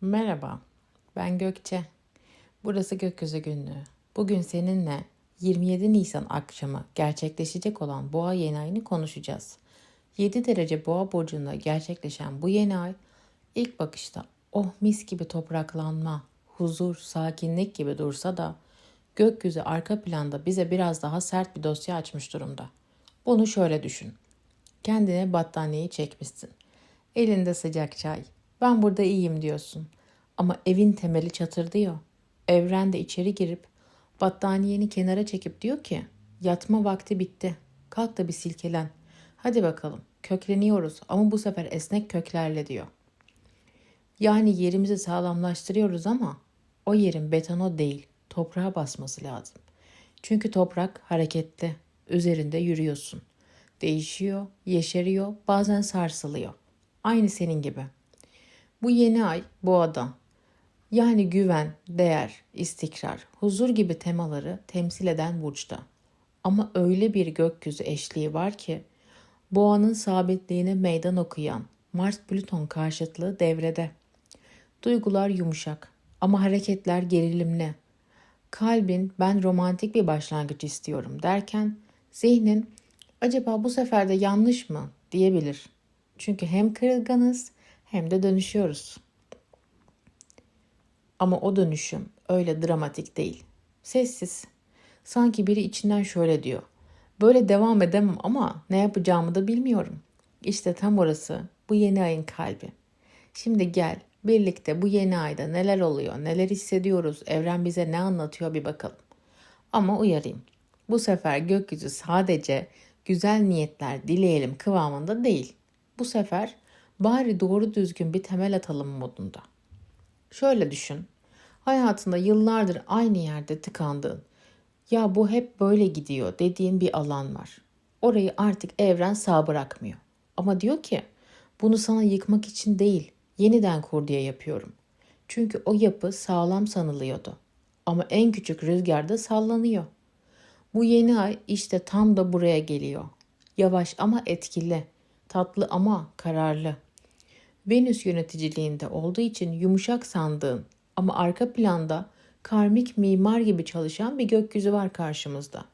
Merhaba, ben Gökçe. Burası Gökyüzü Günlüğü. Bugün seninle 27 Nisan akşamı gerçekleşecek olan Boğa yeni ayını konuşacağız. 7 derece Boğa burcunda gerçekleşen bu yeni ay ilk bakışta oh mis gibi topraklanma, huzur, sakinlik gibi dursa da gökyüzü arka planda bize biraz daha sert bir dosya açmış durumda. Bunu şöyle düşün. Kendine battaniyeyi çekmişsin. Elinde sıcak çay. Ben burada iyiyim diyorsun. Ama evin temeli çatır diyor. Evren de içeri girip battaniyeni kenara çekip diyor ki yatma vakti bitti. Kalk da bir silkelen. Hadi bakalım kökleniyoruz ama bu sefer esnek köklerle diyor. Yani yerimizi sağlamlaştırıyoruz ama o yerin betona değil toprağa basması lazım. Çünkü toprak hareketli, üzerinde yürüyorsun. Değişiyor, yeşeriyor, bazen sarsılıyor. Aynı senin gibi. Bu yeni ay boğada. Yani güven, değer, istikrar, huzur gibi temaları temsil eden burçta. Ama öyle bir gökyüzü eşliği var ki boğanın sabitliğine meydan okuyan Mars Plüton karşıtlığı devrede. Duygular yumuşak ama hareketler gerilimli. Kalbin ben romantik bir başlangıç istiyorum derken zihnin acaba bu sefer de yanlış mı diyebilir. Çünkü hem kırılganız hem de dönüşüyoruz. Ama o dönüşüm öyle dramatik değil. Sessiz. Sanki biri içinden şöyle diyor. Böyle devam edemem ama ne yapacağımı da bilmiyorum. İşte tam orası bu yeni ayın kalbi. Şimdi gel birlikte bu yeni ayda neler oluyor, neler hissediyoruz, evren bize ne anlatıyor bir bakalım. Ama uyarayım. Bu sefer gökyüzü sadece güzel niyetler dileyelim kıvamında değil. Bu sefer bari doğru düzgün bir temel atalım modunda. Şöyle düşün. Hayatında yıllardır aynı yerde tıkandığın, ya bu hep böyle gidiyor dediğin bir alan var. Orayı artık evren sağ bırakmıyor. Ama diyor ki bunu sana yıkmak için değil, yeniden kur diye yapıyorum. Çünkü o yapı sağlam sanılıyordu. Ama en küçük rüzgarda sallanıyor. Bu yeni ay işte tam da buraya geliyor. Yavaş ama etkili, tatlı ama kararlı. Venüs yöneticiliğinde olduğu için yumuşak sandığın ama arka planda karmik mimar gibi çalışan bir gökyüzü var karşımızda.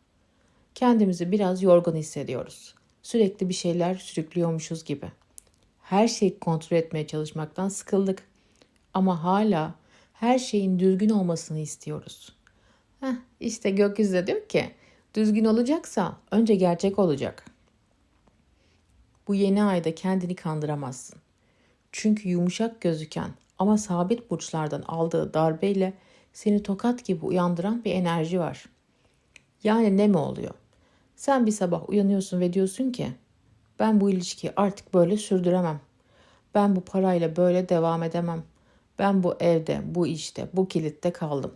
Kendimizi biraz yorgun hissediyoruz. Sürekli bir şeyler sürüklüyormuşuz gibi. Her şeyi kontrol etmeye çalışmaktan sıkıldık. Ama hala her şeyin düzgün olmasını istiyoruz. Heh, işte gökyüzü de diyor ki düzgün olacaksa önce gerçek olacak. Bu yeni ayda kendini kandıramazsın. Çünkü yumuşak gözüken ama sabit burçlardan aldığı darbeyle seni tokat gibi uyandıran bir enerji var. Yani ne mi oluyor? Sen bir sabah uyanıyorsun ve diyorsun ki ben bu ilişkiyi artık böyle sürdüremem. Ben bu parayla böyle devam edemem. Ben bu evde, bu işte, bu kilitte kaldım.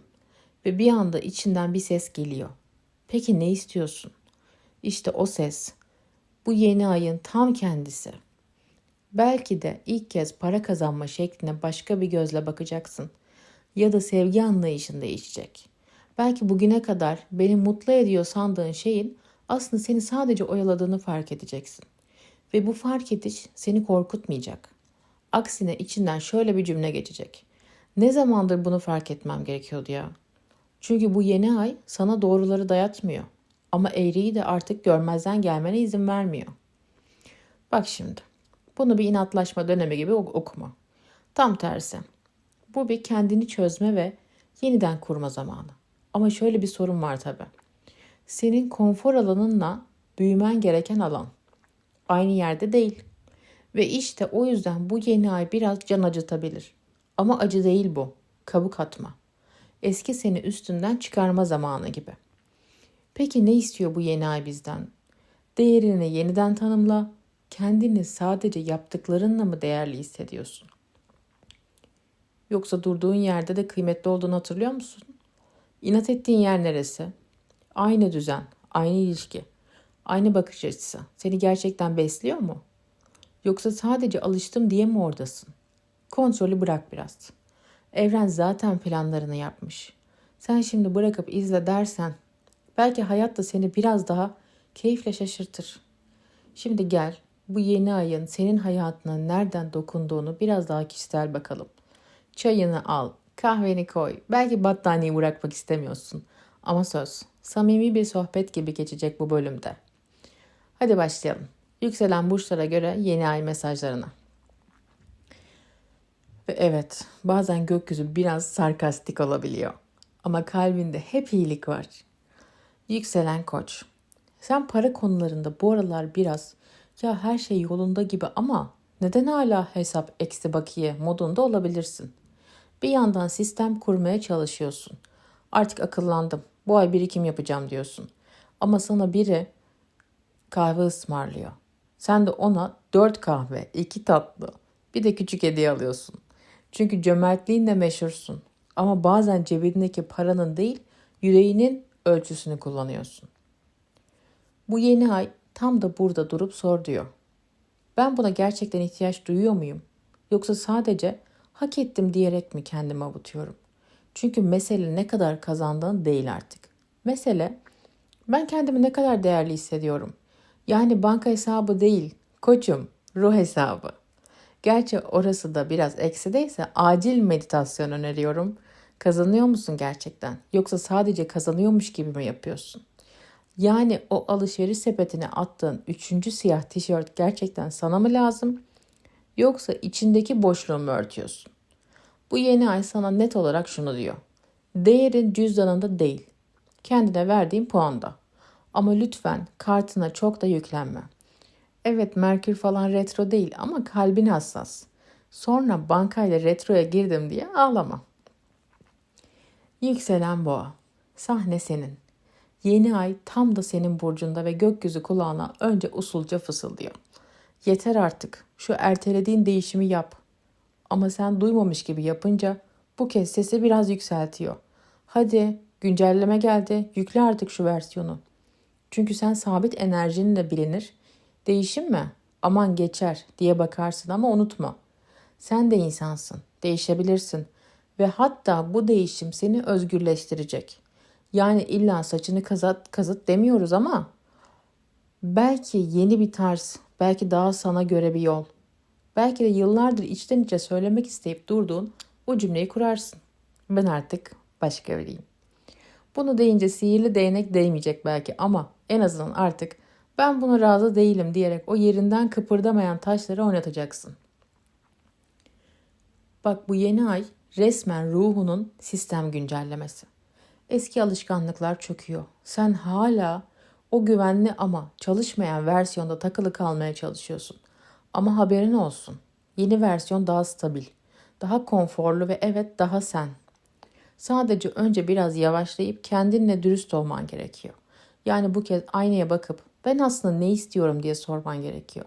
Ve bir anda içinden bir ses geliyor. Peki ne istiyorsun? İşte o ses. Bu yeni ayın tam kendisi. Belki de ilk kez para kazanma şekline başka bir gözle bakacaksın. Ya da sevgi anlayışın değişecek. Belki bugüne kadar beni mutlu ediyor sandığın şeyin aslında seni sadece oyaladığını fark edeceksin. Ve bu fark ediş seni korkutmayacak. Aksine içinden şöyle bir cümle geçecek. Ne zamandır bunu fark etmem gerekiyordu ya. Çünkü bu yeni ay sana doğruları dayatmıyor. Ama eğriyi de artık görmezden gelmene izin vermiyor. Bak şimdi. Bunu bir inatlaşma dönemi gibi okuma. Tam tersi. Bu bir kendini çözme ve yeniden kurma zamanı. Ama şöyle bir sorun var tabi. Senin konfor alanınla büyümen gereken alan. Aynı yerde değil. Ve işte o yüzden bu yeni ay biraz can acıtabilir. Ama acı değil bu. Kabuk atma. Eski seni üstünden çıkarma zamanı gibi. Peki ne istiyor bu yeni ay bizden? Değerini yeniden tanımla. Kendini sadece yaptıklarınla mı değerli hissediyorsun? Yoksa durduğun yerde de kıymetli olduğunu hatırlıyor musun? İnat ettiğin yer neresi? Aynı düzen, aynı ilişki, aynı bakış açısı seni gerçekten besliyor mu? Yoksa sadece alıştım diye mi oradasın? Kontrolü bırak biraz. Evren zaten planlarını yapmış. Sen şimdi bırakıp izle dersen belki hayat da seni biraz daha keyifle şaşırtır. Şimdi gel bu yeni ayın senin hayatına nereden dokunduğunu biraz daha kişisel bakalım. Çayını al, kahveni koy. Belki battaniyeyi bırakmak istemiyorsun. Ama söz, samimi bir sohbet gibi geçecek bu bölümde. Hadi başlayalım. Yükselen burçlara göre yeni ay mesajlarına. Ve evet, bazen gökyüzü biraz sarkastik olabiliyor. Ama kalbinde hep iyilik var. Yükselen koç. Sen para konularında bu aralar biraz ya her şey yolunda gibi ama neden hala hesap eksi bakiye modunda olabilirsin? Bir yandan sistem kurmaya çalışıyorsun. Artık akıllandım. Bu ay birikim yapacağım diyorsun. Ama sana biri kahve ısmarlıyor. Sen de ona dört kahve, iki tatlı, bir de küçük hediye alıyorsun. Çünkü cömertliğinle meşhursun. Ama bazen cebindeki paranın değil, yüreğinin ölçüsünü kullanıyorsun. Bu yeni ay tam da burada durup sor diyor. Ben buna gerçekten ihtiyaç duyuyor muyum? Yoksa sadece hak ettim diyerek mi kendimi avutuyorum? Çünkü mesele ne kadar kazandığın değil artık. Mesele ben kendimi ne kadar değerli hissediyorum. Yani banka hesabı değil, koçum, ruh hesabı. Gerçi orası da biraz eksideyse acil meditasyon öneriyorum. Kazanıyor musun gerçekten? Yoksa sadece kazanıyormuş gibi mi yapıyorsun? Yani o alışveriş sepetine attığın üçüncü siyah tişört gerçekten sana mı lazım? Yoksa içindeki boşluğu mu örtüyorsun? Bu yeni ay sana net olarak şunu diyor. Değerin cüzdanında değil, kendine verdiğin puanda. Ama lütfen kartına çok da yüklenme. Evet Merkür falan retro değil ama kalbin hassas. Sonra bankayla retroya girdim diye ağlama. Yükselen boğa. Sahne senin. Yeni ay tam da senin burcunda ve gökyüzü kulağına önce usulca fısıldıyor. Yeter artık. Şu ertelediğin değişimi yap. Ama sen duymamış gibi yapınca bu kez sesi biraz yükseltiyor. Hadi güncelleme geldi. Yükle artık şu versiyonu. Çünkü sen sabit enerjinle bilinir. Değişim mi? Aman geçer diye bakarsın ama unutma. Sen de insansın. Değişebilirsin. Ve hatta bu değişim seni özgürleştirecek. Yani illa saçını kazıt, kazıt demiyoruz ama belki yeni bir tarz, belki daha sana göre bir yol. Belki de yıllardır içten içe söylemek isteyip durduğun o cümleyi kurarsın. Ben artık başka biriyim. Bunu deyince sihirli değnek değmeyecek belki ama en azından artık ben buna razı değilim diyerek o yerinden kıpırdamayan taşları oynatacaksın. Bak bu yeni ay resmen ruhunun sistem güncellemesi. Eski alışkanlıklar çöküyor. Sen hala o güvenli ama çalışmayan versiyonda takılı kalmaya çalışıyorsun. Ama haberin olsun. Yeni versiyon daha stabil, daha konforlu ve evet daha sen. Sadece önce biraz yavaşlayıp kendinle dürüst olman gerekiyor. Yani bu kez aynaya bakıp ben aslında ne istiyorum diye sorman gerekiyor.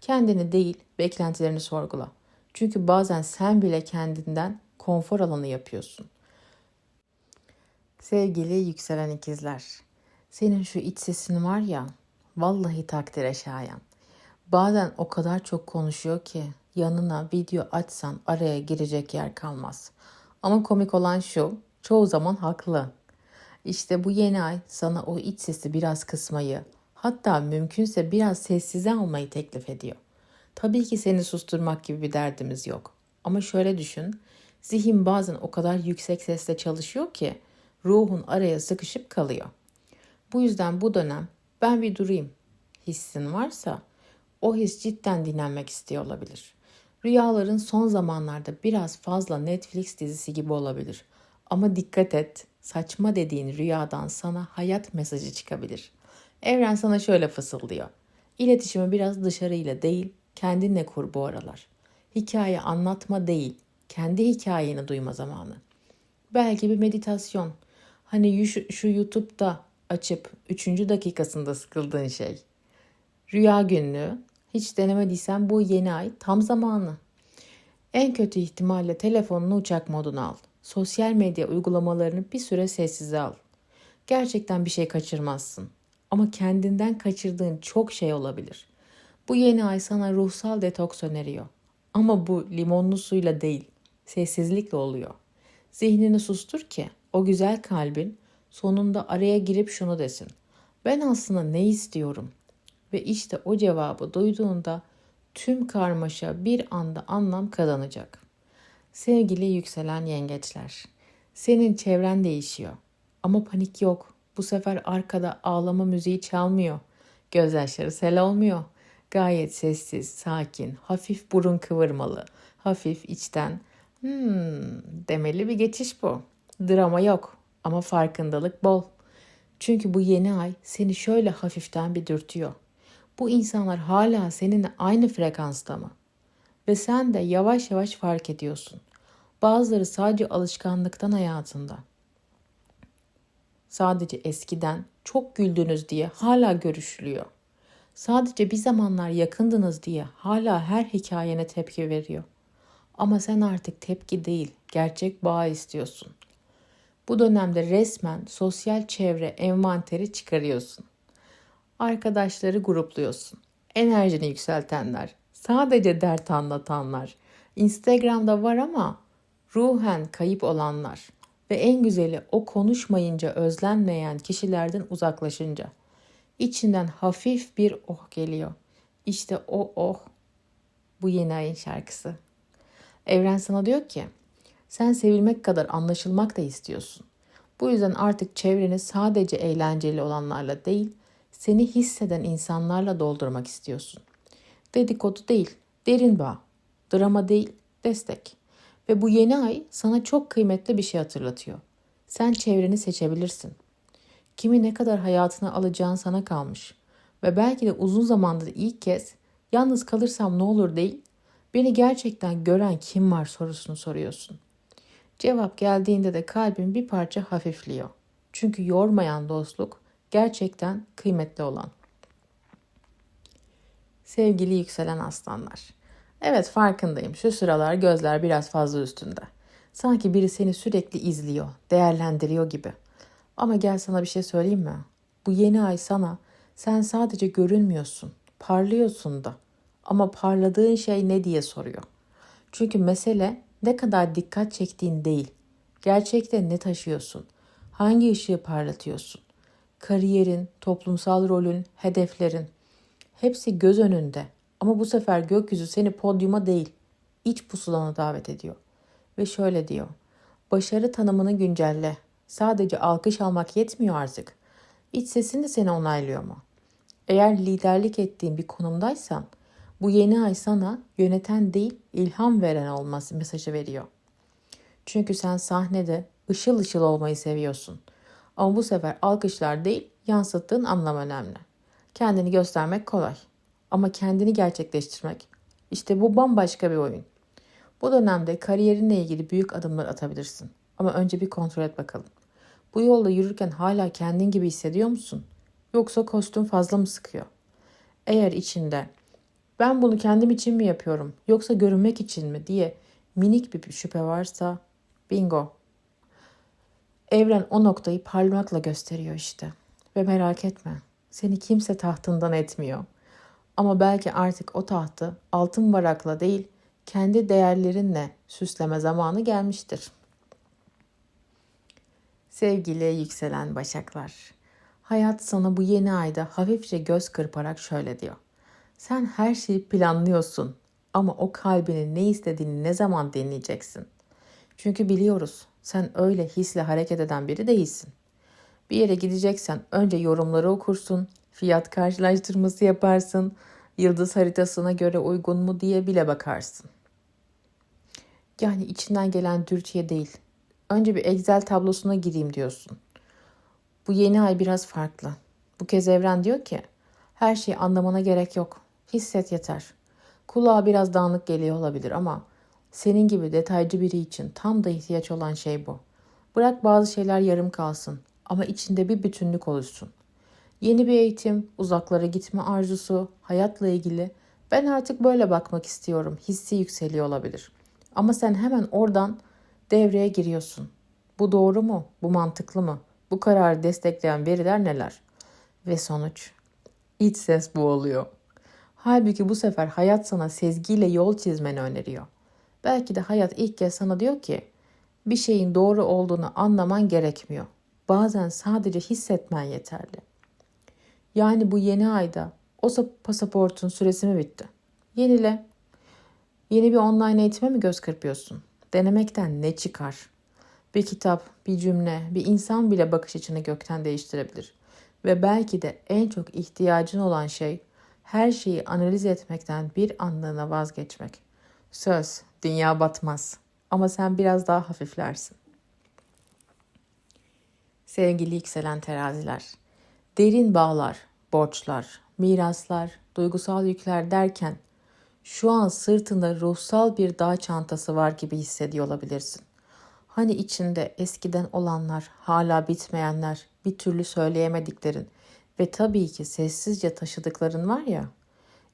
Kendini değil, beklentilerini sorgula. Çünkü bazen sen bile kendinden konfor alanı yapıyorsun. Sevgili yükselen ikizler, senin şu iç sesin var ya, vallahi takdire şayan. Bazen o kadar çok konuşuyor ki yanına video açsan araya girecek yer kalmaz. Ama komik olan şu, çoğu zaman haklı. İşte bu yeni ay sana o iç sesi biraz kısmayı, hatta mümkünse biraz sessize almayı teklif ediyor. Tabii ki seni susturmak gibi bir derdimiz yok. Ama şöyle düşün, zihin bazen o kadar yüksek sesle çalışıyor ki ruhun araya sıkışıp kalıyor. Bu yüzden bu dönem ben bir durayım hissin varsa o his cidden dinlenmek istiyor olabilir. Rüyaların son zamanlarda biraz fazla Netflix dizisi gibi olabilir. Ama dikkat et, saçma dediğin rüyadan sana hayat mesajı çıkabilir. Evren sana şöyle fısıldıyor. İletişimi biraz dışarıyla değil, kendinle kur bu aralar. Hikaye anlatma değil, kendi hikayeni duyma zamanı. Belki bir meditasyon. Hani şu, şu YouTube'da açıp 3. dakikasında sıkıldığın şey. Rüya günlüğü. Hiç denemediysen bu yeni ay tam zamanı. En kötü ihtimalle telefonunu uçak moduna al. Sosyal medya uygulamalarını bir süre sessize al. Gerçekten bir şey kaçırmazsın. Ama kendinden kaçırdığın çok şey olabilir. Bu yeni ay sana ruhsal detoks öneriyor. Ama bu limonlu suyla değil, sessizlikle oluyor. Zihnini sustur ki o güzel kalbin sonunda araya girip şunu desin. Ben aslında ne istiyorum? Ve işte o cevabı duyduğunda tüm karmaşa bir anda anlam kazanacak. Sevgili yükselen yengeçler. Senin çevren değişiyor. Ama panik yok. Bu sefer arkada ağlama müziği çalmıyor. Gözyaşları sel olmuyor. Gayet sessiz, sakin, hafif burun kıvırmalı, hafif içten hmm demeli bir geçiş bu. Drama yok ama farkındalık bol. Çünkü bu yeni ay seni şöyle hafiften bir dürtüyor. Bu insanlar hala seninle aynı frekansta mı? Ve sen de yavaş yavaş fark ediyorsun. Bazıları sadece alışkanlıktan hayatında. Sadece eskiden çok güldünüz diye hala görüşülüyor. Sadece bir zamanlar yakındınız diye hala her hikayene tepki veriyor. Ama sen artık tepki değil, gerçek bağ istiyorsun. Bu dönemde resmen sosyal çevre envanteri çıkarıyorsun. Arkadaşları grupluyorsun. Enerjini yükseltenler, sadece dert anlatanlar. Instagram'da var ama ruhen kayıp olanlar ve en güzeli o konuşmayınca özlenmeyen kişilerden uzaklaşınca. İçinden hafif bir oh geliyor. İşte o oh. Bu yeni ayın şarkısı. Evren sana diyor ki sen sevilmek kadar anlaşılmak da istiyorsun. Bu yüzden artık çevreni sadece eğlenceli olanlarla değil, seni hisseden insanlarla doldurmak istiyorsun. Dedikodu değil, derin bağ. Drama değil, destek. Ve bu yeni ay sana çok kıymetli bir şey hatırlatıyor. Sen çevreni seçebilirsin. Kimi ne kadar hayatına alacağın sana kalmış. Ve belki de uzun zamandır ilk kez yalnız kalırsam ne olur değil, beni gerçekten gören kim var sorusunu soruyorsun. Cevap geldiğinde de kalbin bir parça hafifliyor. Çünkü yormayan dostluk gerçekten kıymetli olan. Sevgili yükselen aslanlar. Evet farkındayım. Şu sıralar gözler biraz fazla üstünde. Sanki biri seni sürekli izliyor, değerlendiriyor gibi. Ama gel sana bir şey söyleyeyim mi? Bu yeni ay sana sen sadece görünmüyorsun, parlıyorsun da. Ama parladığın şey ne diye soruyor. Çünkü mesele ne kadar dikkat çektiğin değil. Gerçekte ne taşıyorsun? Hangi ışığı parlatıyorsun? Kariyerin, toplumsal rolün, hedeflerin hepsi göz önünde. Ama bu sefer gökyüzü seni podyuma değil, iç pusulana davet ediyor. Ve şöyle diyor. Başarı tanımını güncelle. Sadece alkış almak yetmiyor artık. İç sesin de seni onaylıyor mu? Eğer liderlik ettiğin bir konumdaysan bu yeni ay sana yöneten değil ilham veren olması mesajı veriyor. Çünkü sen sahnede ışıl ışıl olmayı seviyorsun. Ama bu sefer alkışlar değil yansıttığın anlam önemli. Kendini göstermek kolay. Ama kendini gerçekleştirmek işte bu bambaşka bir oyun. Bu dönemde kariyerinle ilgili büyük adımlar atabilirsin. Ama önce bir kontrol et bakalım. Bu yolda yürürken hala kendin gibi hissediyor musun? Yoksa kostüm fazla mı sıkıyor? Eğer içinde ben bunu kendim için mi yapıyorum yoksa görünmek için mi diye minik bir şüphe varsa bingo. Evren o noktayı parmakla gösteriyor işte. Ve merak etme seni kimse tahtından etmiyor. Ama belki artık o tahtı altın varakla değil kendi değerlerinle süsleme zamanı gelmiştir. Sevgili yükselen başaklar, hayat sana bu yeni ayda hafifçe göz kırparak şöyle diyor. Sen her şeyi planlıyorsun ama o kalbinin ne istediğini ne zaman dinleyeceksin? Çünkü biliyoruz sen öyle hisle hareket eden biri değilsin. Bir yere gideceksen önce yorumları okursun, fiyat karşılaştırması yaparsın, yıldız haritasına göre uygun mu diye bile bakarsın. Yani içinden gelen dürtüye değil. Önce bir Excel tablosuna gireyim diyorsun. Bu yeni ay biraz farklı. Bu kez evren diyor ki her şeyi anlamana gerek yok. Hisset yeter. Kulağa biraz dağınık geliyor olabilir ama senin gibi detaycı biri için tam da ihtiyaç olan şey bu. Bırak bazı şeyler yarım kalsın ama içinde bir bütünlük oluşsun. Yeni bir eğitim, uzaklara gitme arzusu, hayatla ilgili ben artık böyle bakmak istiyorum hissi yükseliyor olabilir. Ama sen hemen oradan devreye giriyorsun. Bu doğru mu? Bu mantıklı mı? Bu kararı destekleyen veriler neler? Ve sonuç iç ses bu oluyor. Halbuki bu sefer hayat sana sezgiyle yol çizmeni öneriyor. Belki de hayat ilk kez sana diyor ki bir şeyin doğru olduğunu anlaman gerekmiyor. Bazen sadece hissetmen yeterli. Yani bu yeni ayda o pasaportun süresi mi bitti? Yenile. Yeni bir online eğitime mi göz kırpıyorsun? Denemekten ne çıkar? Bir kitap, bir cümle, bir insan bile bakış açını gökten değiştirebilir. Ve belki de en çok ihtiyacın olan şey her şeyi analiz etmekten bir anlığına vazgeçmek. Söz, dünya batmaz ama sen biraz daha hafiflersin. Sevgili yükselen teraziler, derin bağlar, borçlar, miraslar, duygusal yükler derken şu an sırtında ruhsal bir dağ çantası var gibi hissediyor olabilirsin. Hani içinde eskiden olanlar, hala bitmeyenler, bir türlü söyleyemediklerin ve tabii ki sessizce taşıdıkların var ya.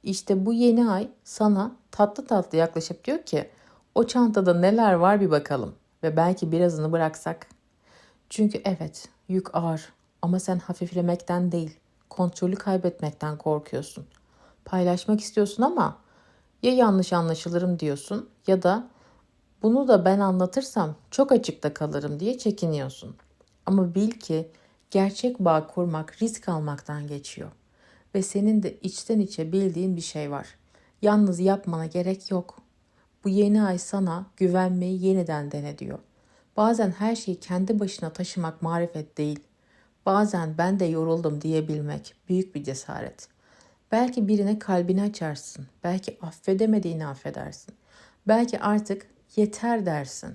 İşte bu yeni ay sana tatlı tatlı yaklaşıp diyor ki o çantada neler var bir bakalım ve belki birazını bıraksak. Çünkü evet yük ağır ama sen hafiflemekten değil kontrolü kaybetmekten korkuyorsun. Paylaşmak istiyorsun ama ya yanlış anlaşılırım diyorsun ya da bunu da ben anlatırsam çok açıkta kalırım diye çekiniyorsun. Ama bil ki gerçek bağ kurmak risk almaktan geçiyor. Ve senin de içten içe bildiğin bir şey var. Yalnız yapmana gerek yok. Bu yeni ay sana güvenmeyi yeniden dene diyor. Bazen her şeyi kendi başına taşımak marifet değil. Bazen ben de yoruldum diyebilmek büyük bir cesaret. Belki birine kalbini açarsın. Belki affedemediğini affedersin. Belki artık yeter dersin.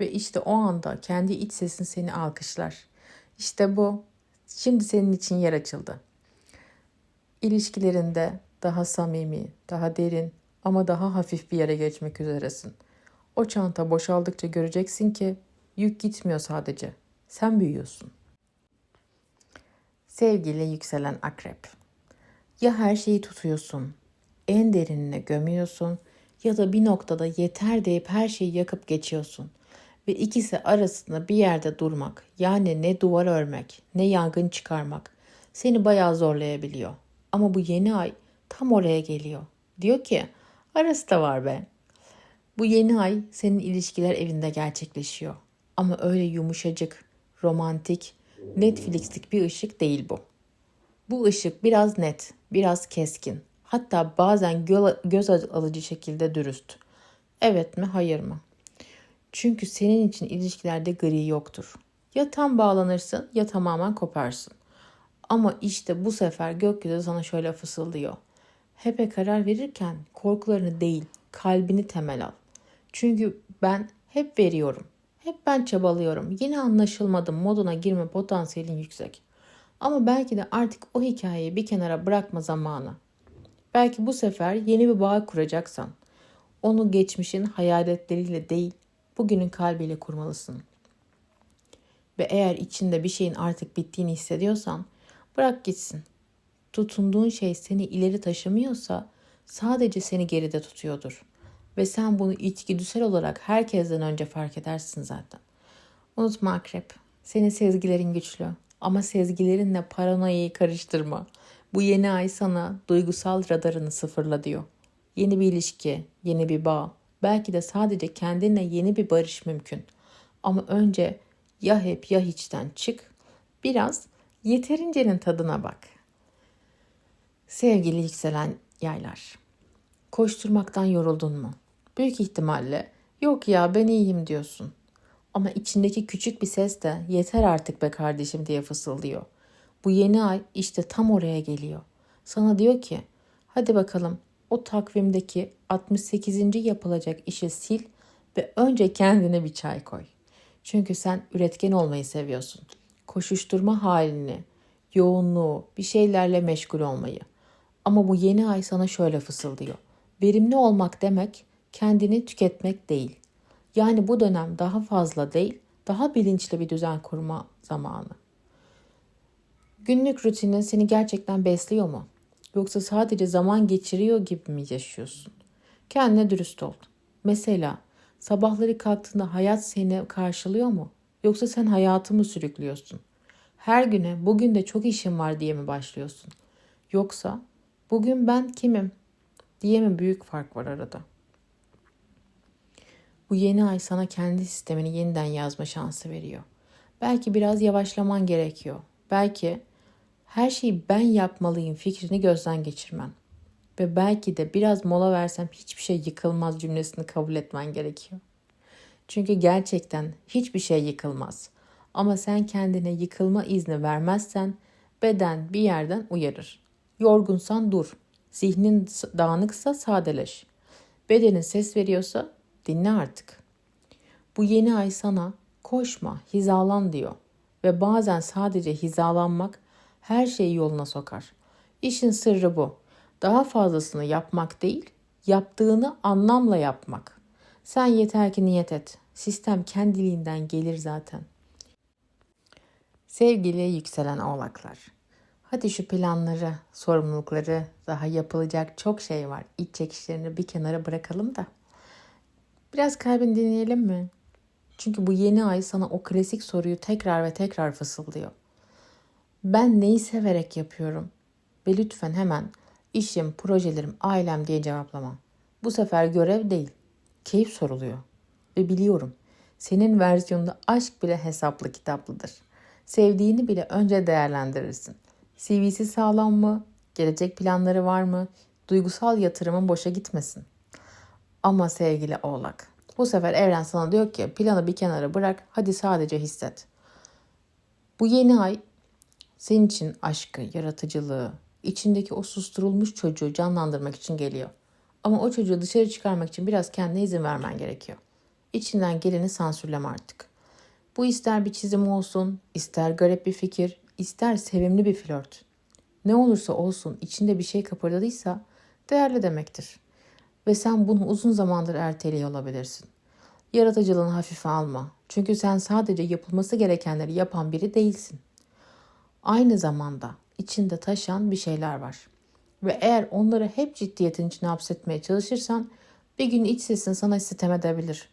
Ve işte o anda kendi iç sesin seni alkışlar. İşte bu. Şimdi senin için yer açıldı. İlişkilerinde daha samimi, daha derin ama daha hafif bir yere geçmek üzeresin. O çanta boşaldıkça göreceksin ki yük gitmiyor sadece. Sen büyüyorsun. Sevgili yükselen akrep. Ya her şeyi tutuyorsun, en derinine gömüyorsun ya da bir noktada yeter deyip her şeyi yakıp geçiyorsun. Ve ikisi arasında bir yerde durmak, yani ne duvar örmek, ne yangın çıkarmak seni bayağı zorlayabiliyor. Ama bu yeni ay tam oraya geliyor. Diyor ki arası da var be. Bu yeni ay senin ilişkiler evinde gerçekleşiyor. Ama öyle yumuşacık, romantik, Netflix'lik bir ışık değil bu. Bu ışık biraz net, biraz keskin. Hatta bazen göz alıcı şekilde dürüst. Evet mi, hayır mı? Çünkü senin için ilişkilerde gri yoktur. Ya tam bağlanırsın ya tamamen koparsın. Ama işte bu sefer gökyüzü sana şöyle fısıldıyor. Hep'e karar verirken korkularını değil, kalbini temel al. Çünkü ben hep veriyorum. Hep ben çabalıyorum. Yine anlaşılmadım moduna girme potansiyelin yüksek. Ama belki de artık o hikayeyi bir kenara bırakma zamanı. Belki bu sefer yeni bir bağ kuracaksan onu geçmişin hayaletleriyle değil bugünün kalbiyle kurmalısın. Ve eğer içinde bir şeyin artık bittiğini hissediyorsan bırak gitsin. Tutunduğun şey seni ileri taşımıyorsa sadece seni geride tutuyordur. Ve sen bunu içgüdüsel olarak herkesten önce fark edersin zaten. Unutma akrep, senin sezgilerin güçlü ama sezgilerinle paranoyayı karıştırma. Bu yeni ay sana duygusal radarını sıfırla diyor. Yeni bir ilişki, yeni bir bağ, belki de sadece kendinle yeni bir barış mümkün. Ama önce ya hep ya hiçten çık, biraz yeterincenin tadına bak. Sevgili yükselen yaylar, koşturmaktan yoruldun mu? Büyük ihtimalle yok ya ben iyiyim diyorsun. Ama içindeki küçük bir ses de yeter artık be kardeşim diye fısıldıyor. Bu yeni ay işte tam oraya geliyor. Sana diyor ki hadi bakalım o takvimdeki 68. yapılacak işi sil ve önce kendine bir çay koy. Çünkü sen üretken olmayı seviyorsun. Koşuşturma halini, yoğunluğu, bir şeylerle meşgul olmayı. Ama bu yeni ay sana şöyle fısıldıyor. Verimli olmak demek kendini tüketmek değil. Yani bu dönem daha fazla değil, daha bilinçli bir düzen kurma zamanı. Günlük rutinin seni gerçekten besliyor mu? Yoksa sadece zaman geçiriyor gibi mi yaşıyorsun? Kendine dürüst ol. Mesela sabahları kalktığında hayat seni karşılıyor mu? Yoksa sen hayatı mı sürüklüyorsun? Her güne bugün de çok işim var diye mi başlıyorsun? Yoksa bugün ben kimim diye mi büyük fark var arada? Bu yeni ay sana kendi sistemini yeniden yazma şansı veriyor. Belki biraz yavaşlaman gerekiyor. Belki her şeyi ben yapmalıyım fikrini gözden geçirmen. Ve belki de biraz mola versem hiçbir şey yıkılmaz cümlesini kabul etmen gerekiyor. Çünkü gerçekten hiçbir şey yıkılmaz. Ama sen kendine yıkılma izni vermezsen beden bir yerden uyarır. Yorgunsan dur. Zihnin dağınıksa sadeleş. Bedenin ses veriyorsa dinle artık. Bu yeni ay sana koşma, hizalan diyor. Ve bazen sadece hizalanmak her şeyi yoluna sokar. İşin sırrı bu. Daha fazlasını yapmak değil, yaptığını anlamla yapmak. Sen yeter ki niyet et. Sistem kendiliğinden gelir zaten. Sevgili yükselen oğlaklar. Hadi şu planları, sorumlulukları, daha yapılacak çok şey var. İç çekişlerini bir kenara bırakalım da. Biraz kalbini dinleyelim mi? Çünkü bu yeni ay sana o klasik soruyu tekrar ve tekrar fısıldıyor. Ben neyi severek yapıyorum? Ve lütfen hemen işim, projelerim, ailem diye cevaplama. Bu sefer görev değil, keyif soruluyor. Ve biliyorum senin versiyonunda aşk bile hesaplı kitaplıdır. Sevdiğini bile önce değerlendirirsin. CV'si sağlam mı? Gelecek planları var mı? Duygusal yatırımın boşa gitmesin. Ama sevgili oğlak, bu sefer evren sana diyor ki planı bir kenara bırak, hadi sadece hisset. Bu yeni ay senin için aşkı, yaratıcılığı, içindeki o susturulmuş çocuğu canlandırmak için geliyor. Ama o çocuğu dışarı çıkarmak için biraz kendine izin vermen gerekiyor. İçinden geleni sansürleme artık. Bu ister bir çizim olsun, ister garip bir fikir, ister sevimli bir flört. Ne olursa olsun içinde bir şey kapırdadıysa değerli demektir. Ve sen bunu uzun zamandır erteliyor olabilirsin. Yaratıcılığını hafife alma. Çünkü sen sadece yapılması gerekenleri yapan biri değilsin. Aynı zamanda içinde taşan bir şeyler var. Ve eğer onları hep ciddiyetin içine hapsetmeye çalışırsan bir gün iç sesin sana sitem edebilir.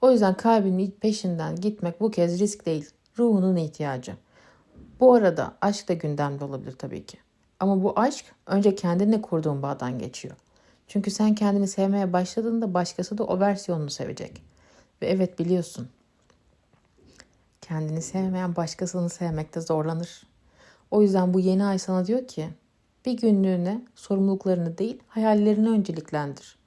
O yüzden kalbinin peşinden gitmek bu kez risk değil. Ruhunun ihtiyacı. Bu arada aşk da gündemde olabilir tabii ki. Ama bu aşk önce kendinle kurduğun bağdan geçiyor. Çünkü sen kendini sevmeye başladığında başkası da o versiyonunu sevecek. Ve evet biliyorsun. Kendini sevmeyen başkasını sevmekte zorlanır. O yüzden bu yeni ay sana diyor ki bir günlüğüne sorumluluklarını değil hayallerini önceliklendir.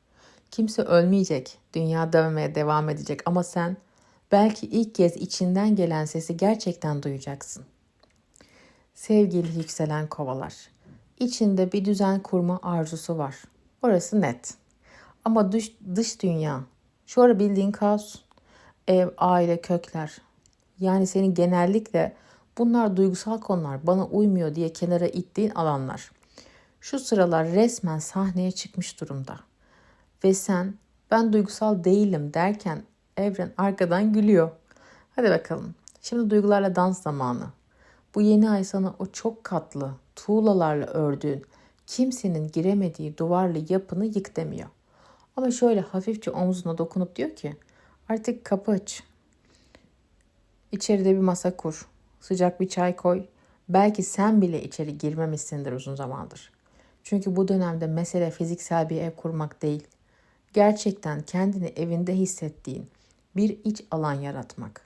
Kimse ölmeyecek, dünya dönmeye devam edecek ama sen belki ilk kez içinden gelen sesi gerçekten duyacaksın. Sevgili yükselen kovalar, içinde bir düzen kurma arzusu var. Orası net. Ama dış, dış dünya, şu ara bildiğin kaos, ev, aile, kökler. Yani senin genellikle bunlar duygusal konular, bana uymuyor diye kenara ittiğin alanlar. Şu sıralar resmen sahneye çıkmış durumda. Ve sen ben duygusal değilim derken evren arkadan gülüyor. Hadi bakalım. Şimdi duygularla dans zamanı. Bu yeni ay sana o çok katlı, tuğlalarla ördüğün, kimsenin giremediği duvarlı yapını yık demiyor. Ama şöyle hafifçe omzuna dokunup diyor ki artık kapı aç. İçeride bir masa kur. Sıcak bir çay koy. Belki sen bile içeri girmemişsindir uzun zamandır. Çünkü bu dönemde mesele fiziksel bir ev kurmak değil. Gerçekten kendini evinde hissettiğin bir iç alan yaratmak.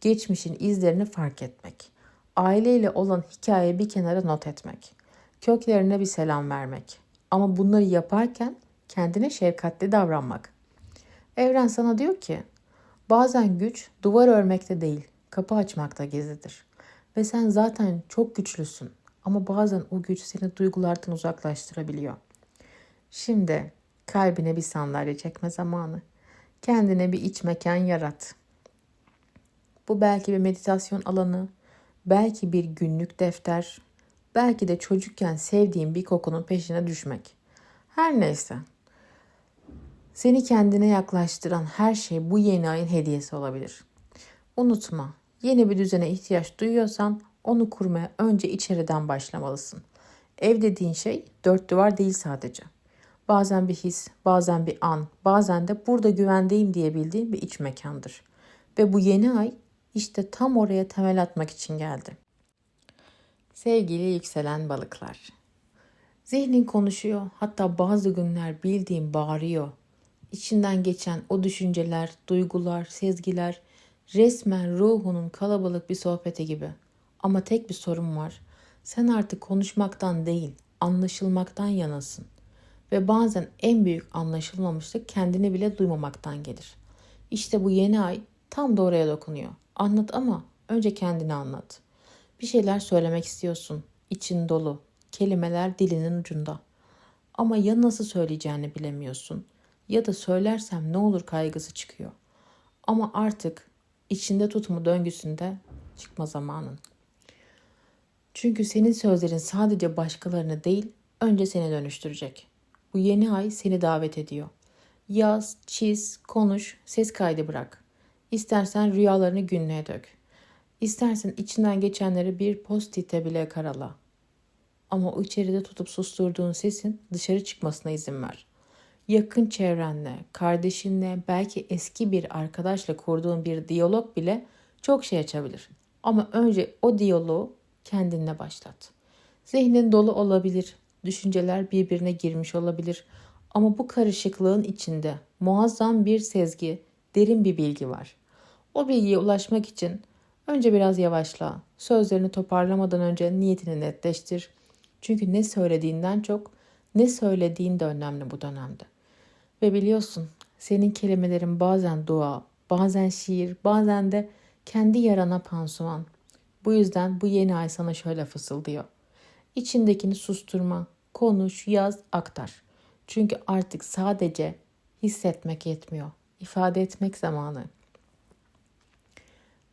Geçmişin izlerini fark etmek. Aileyle olan hikayeyi bir kenara not etmek. Köklerine bir selam vermek. Ama bunları yaparken kendine şefkatli davranmak. Evren sana diyor ki, bazen güç duvar örmekte değil, kapı açmakta gizlidir. Ve sen zaten çok güçlüsün ama bazen o güç seni duygulardan uzaklaştırabiliyor. Şimdi kalbine bir sandalye çekme zamanı. Kendine bir iç mekan yarat. Bu belki bir meditasyon alanı, belki bir günlük defter, belki de çocukken sevdiğin bir kokunun peşine düşmek. Her neyse. Seni kendine yaklaştıran her şey bu yeni ayın hediyesi olabilir. Unutma, yeni bir düzene ihtiyaç duyuyorsan onu kurmaya önce içeriden başlamalısın. Ev dediğin şey dört duvar değil sadece. Bazen bir his, bazen bir an, bazen de burada güvendeyim diyebildiğin bir iç mekandır. Ve bu yeni ay işte tam oraya temel atmak için geldi. Sevgili yükselen balıklar. Zihnin konuşuyor, hatta bazı günler bildiğin bağırıyor. İçinden geçen o düşünceler, duygular, sezgiler resmen ruhunun kalabalık bir sohbeti gibi. Ama tek bir sorun var. Sen artık konuşmaktan değil, anlaşılmaktan yanasın. Ve bazen en büyük anlaşılmamışlık kendini bile duymamaktan gelir. İşte bu yeni ay Tam da oraya dokunuyor. Anlat ama önce kendini anlat. Bir şeyler söylemek istiyorsun. İçin dolu. Kelimeler dilinin ucunda. Ama ya nasıl söyleyeceğini bilemiyorsun ya da söylersem ne olur kaygısı çıkıyor. Ama artık içinde tutma döngüsünde çıkma zamanın. Çünkü senin sözlerin sadece başkalarını değil, önce seni dönüştürecek. Bu yeni ay seni davet ediyor. Yaz, çiz, konuş, ses kaydı bırak. İstersen rüyalarını günlüğe dök. İstersen içinden geçenleri bir post-it'e bile karala. Ama içeride tutup susturduğun sesin dışarı çıkmasına izin ver. Yakın çevrenle, kardeşinle, belki eski bir arkadaşla kurduğun bir diyalog bile çok şey açabilir. Ama önce o diyaloğu kendinle başlat. Zihnin dolu olabilir, düşünceler birbirine girmiş olabilir. Ama bu karışıklığın içinde muazzam bir sezgi, derin bir bilgi var. O bilgiye ulaşmak için önce biraz yavaşla. Sözlerini toparlamadan önce niyetini netleştir. Çünkü ne söylediğinden çok ne söylediğin de önemli bu dönemde. Ve biliyorsun senin kelimelerin bazen dua, bazen şiir, bazen de kendi yarana pansuman. Bu yüzden bu yeni ay sana şöyle fısıldıyor. İçindekini susturma, konuş, yaz, aktar. Çünkü artık sadece hissetmek yetmiyor. İfade etmek zamanı.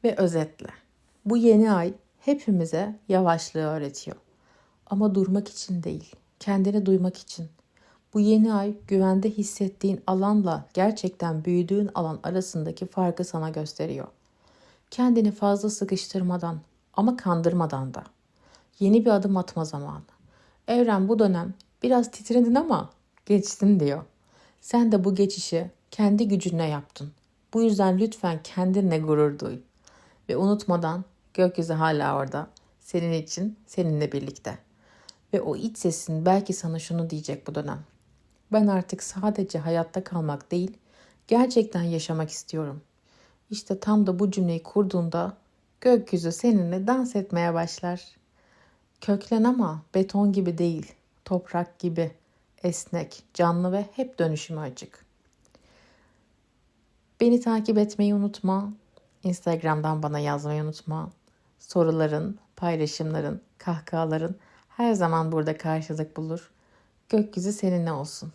Ve özetle. Bu yeni ay hepimize yavaşlığı öğretiyor. Ama durmak için değil, kendini duymak için. Bu yeni ay güvende hissettiğin alanla gerçekten büyüdüğün alan arasındaki farkı sana gösteriyor. Kendini fazla sıkıştırmadan ama kandırmadan da. Yeni bir adım atma zamanı. Evren bu dönem biraz titredin ama geçtin diyor. Sen de bu geçişi kendi gücünle yaptın. Bu yüzden lütfen kendinle gurur duy. Ve unutmadan gökyüzü hala orada. Senin için, seninle birlikte. Ve o iç sesin belki sana şunu diyecek bu dönem. Ben artık sadece hayatta kalmak değil, gerçekten yaşamak istiyorum. İşte tam da bu cümleyi kurduğunda gökyüzü seninle dans etmeye başlar. Köklen ama beton gibi değil, toprak gibi esnek, canlı ve hep dönüşüme açık. Beni takip etmeyi unutma. Instagram'dan bana yazmayı unutma. Soruların, paylaşımların, kahkahaların her zaman burada karşılık bulur. Gökyüzü seninle olsun.